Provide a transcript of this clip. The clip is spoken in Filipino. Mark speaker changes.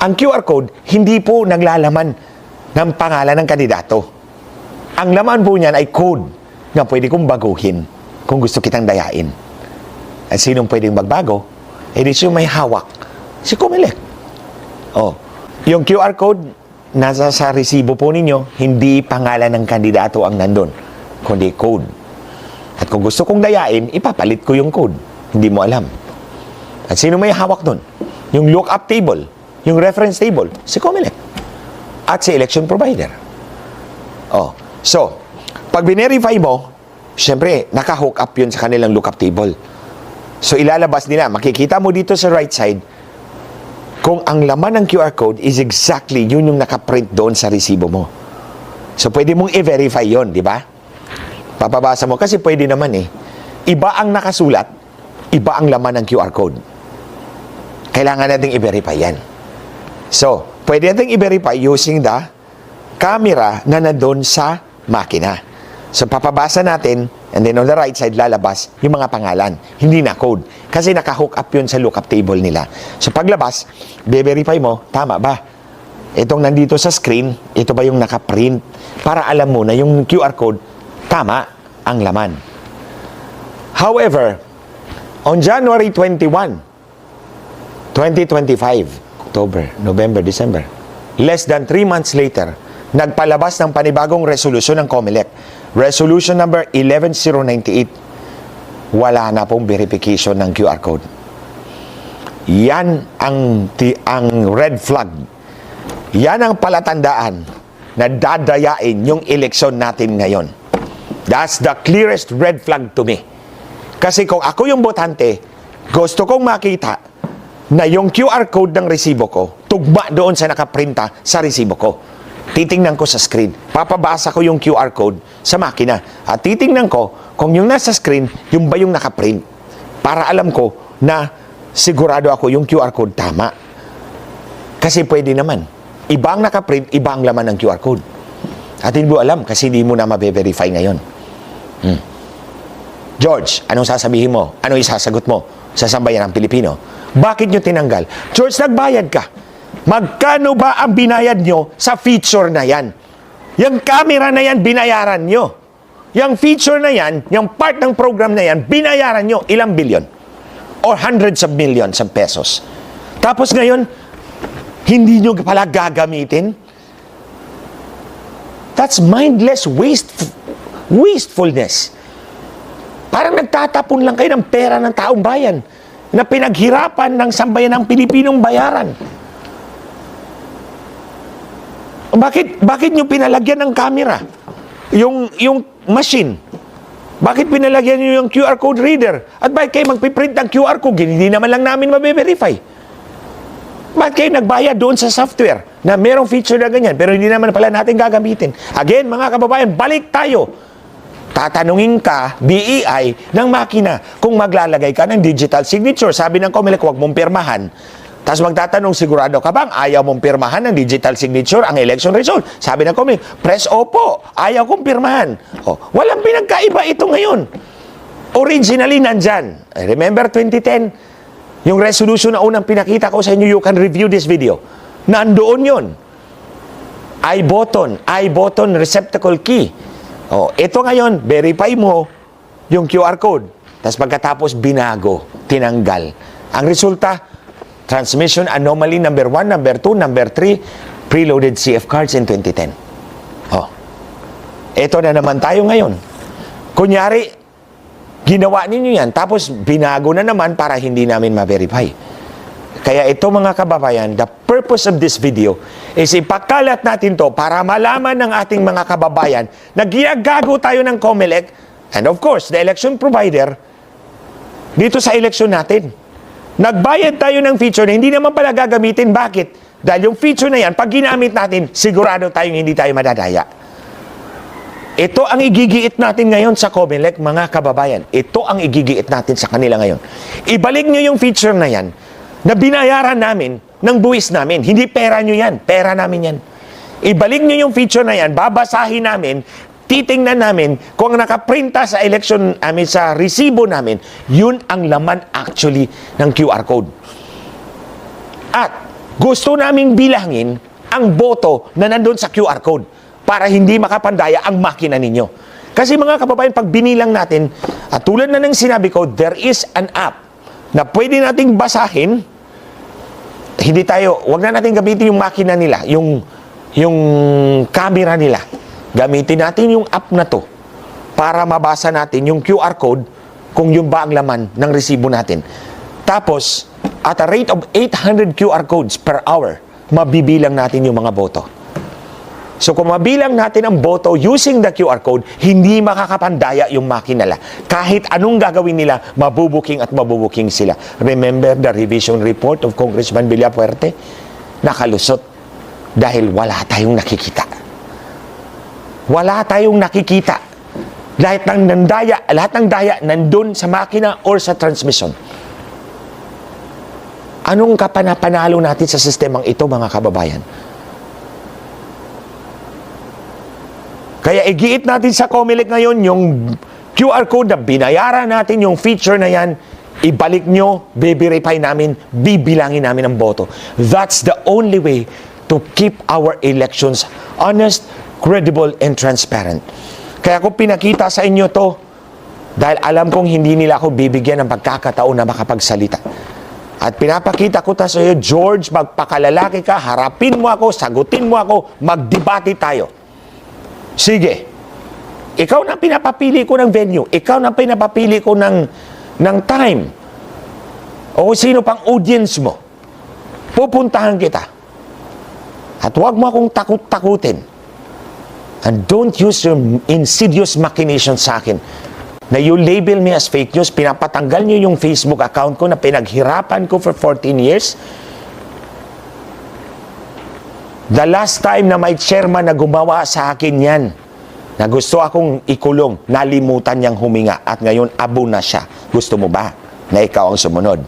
Speaker 1: ang QR code hindi po naglalaman ng pangalan ng kandidato. Ang laman po niyan ay code na pwede kong baguhin kung gusto kitang dayain. At sinong pwedeng magbago? Eh di may hawak. Si Comelec. Oh. Yung QR code, nasa sa resibo po ninyo, hindi pangalan ng kandidato ang nandun, kundi code. At kung gusto kong dayain, ipapalit ko yung code. Hindi mo alam. At sino may hawak nun? Yung lookup table, yung reference table, si Comelec. At si election provider. Oh. So, pag binerify mo, syempre, naka-hook up yun sa kanilang lookup table. So, ilalabas nila. Makikita mo dito sa right side, kung ang laman ng QR code is exactly yun yung nakaprint doon sa resibo mo. So, pwede mong i-verify yon di ba? Papabasa mo kasi pwede naman eh. Iba ang nakasulat, iba ang laman ng QR code. Kailangan nating i-verify yan. So, pwede nating i-verify using the camera na nandun sa makina. So, papabasa natin and then on the right side lalabas yung mga pangalan. Hindi na code. Kasi naka-hook up yun sa lookup table nila. So, paglabas, be-verify mo, tama ba? Itong nandito sa screen, ito ba yung naka-print? Para alam mo na yung QR code, tama ang laman. However, on January 21, 2025, October, November, December, less than 3 months later, nagpalabas ng panibagong resolusyon ng COMELEC. Resolution number 11098. Wala na pong verification ng QR code. Yan ang, ti, ang red flag. Yan ang palatandaan na dadayain yung eleksyon natin ngayon. That's the clearest red flag to me. Kasi kung ako yung botante, gusto kong makita na yung QR code ng resibo ko, tugma doon sa nakaprinta sa resibo ko. Titingnan ko sa screen. Papabasa ko yung QR code sa makina. At titingnan ko kung yung nasa screen, yung ba yung nakaprint. Para alam ko na sigurado ako yung QR code tama. Kasi pwede naman. Iba ang nakaprint, iba ang laman ng QR code. At hindi mo alam kasi hindi mo na mabe-verify ngayon. Hmm. George, anong sasabihin mo? Ano isasagot mo sa sambayan ng Pilipino? Bakit nyo tinanggal? George, nagbayad ka. Magkano ba ang binayad nyo sa feature na yan? Yung camera na yan, binayaran nyo. Yung feature na yan, yung part ng program na yan, binayaran nyo ilang bilyon? Or hundreds of millions of pesos. Tapos ngayon, hindi nyo pala gagamitin? That's mindless waste, wastefulness. Parang nagtatapon lang kayo ng pera ng taong bayan na pinaghirapan ng sambayan ng Pilipinong bayaran. Bakit bakit nyo pinalagyan ng camera? Yung yung machine. Bakit pinalagyan nyo yung QR code reader? At bakit kayo magpiprint ng QR code? Hindi naman lang namin mabe-verify. Bakit kayo nagbayad doon sa software na merong feature na ganyan pero hindi naman pala natin gagamitin? Again, mga kababayan, balik tayo tatanungin ka, BEI, ng makina kung maglalagay ka ng digital signature. Sabi ng COMELEC, huwag mong pirmahan. Tapos magtatanong, sigurado ka bang ayaw mong pirmahan ng digital signature ang election result? Sabi ng COMELEC, press opo, ayaw kong pirmahan. Oh, walang pinagkaiba ito ngayon. Originally, nandyan. I remember 2010, yung resolution na unang pinakita ko sa inyo, you can review this video. Nandoon yon. I button, I button receptacle key. Oh, ito ngayon, verify mo yung QR code. Tapos pagkatapos binago, tinanggal. Ang resulta, transmission anomaly number 1, number 2, number 3, preloaded CF cards in 2010. Oh. Ito na naman tayo ngayon. Kunyari, ginawa ninyo yan, tapos binago na naman para hindi namin ma-verify. Kaya ito mga kababayan, the purpose of this video is ipakalat natin to para malaman ng ating mga kababayan na ginagago tayo ng COMELEC and of course, the election provider dito sa election natin. Nagbayad tayo ng feature na hindi naman pala gagamitin. Bakit? Dahil yung feature na yan, pag ginamit natin, sigurado tayong hindi tayo madadaya. Ito ang igigiit natin ngayon sa COMELEC, mga kababayan. Ito ang igigiit natin sa kanila ngayon. Ibalik nyo yung feature na yan na binayaran namin ng buwis namin. Hindi pera nyo yan. Pera namin yan. Ibalik nyo yung feature na yan, babasahin namin, titingnan namin kung ang nakaprinta sa election, mean, sa resibo namin, yun ang laman actually ng QR code. At Gusto naming bilangin ang boto na nandun sa QR code para hindi makapandaya ang makina ninyo. Kasi mga kababayan, pag binilang natin, at tulad na ng sinabi ko, there is an app na pwede nating basahin hindi tayo, wag na natin gamitin yung makina nila, yung yung camera nila. Gamitin natin yung app na to para mabasa natin yung QR code kung yun ba ang laman ng resibo natin. Tapos, at a rate of 800 QR codes per hour, mabibilang natin yung mga boto. So kung mabilang natin ang boto using the QR code, hindi makakapandaya yung makina nila. Kahit anong gagawin nila, mabubuking at mabubuking sila. Remember the revision report of Congressman Villafuerte? Nakalusot dahil wala tayong nakikita. Wala tayong nakikita. Lahat ng nandaya, lahat ng daya nandun sa makina or sa transmission. Anong kapanapanalo natin sa sistemang ito, mga kababayan? Kaya igiit natin sa Comelec ngayon yung QR code na binayaran natin yung feature na yan, ibalik nyo, be-verify namin, bibilangin namin ang boto. That's the only way to keep our elections honest, credible, and transparent. Kaya kung pinakita sa inyo to, dahil alam kong hindi nila ako bibigyan ng pagkakataon na makapagsalita. At pinapakita ko ta sa iyo, George, magpakalalaki ka, harapin mo ako, sagutin mo ako, magdebate tayo. Sige. Ikaw na pinapapili ko ng venue. Ikaw na pinapapili ko ng, ng time. O sino pang audience mo. Pupuntahan kita. At huwag mo akong takot-takutin. And don't use your insidious machinations sa akin na you label me as fake news, pinapatanggal niyo yung Facebook account ko na pinaghirapan ko for 14 years. The last time na may chairman na gumawa sa akin yan, na gusto akong ikulong, nalimutan niyang huminga at ngayon abo na siya. Gusto mo ba na ikaw ang sumunod?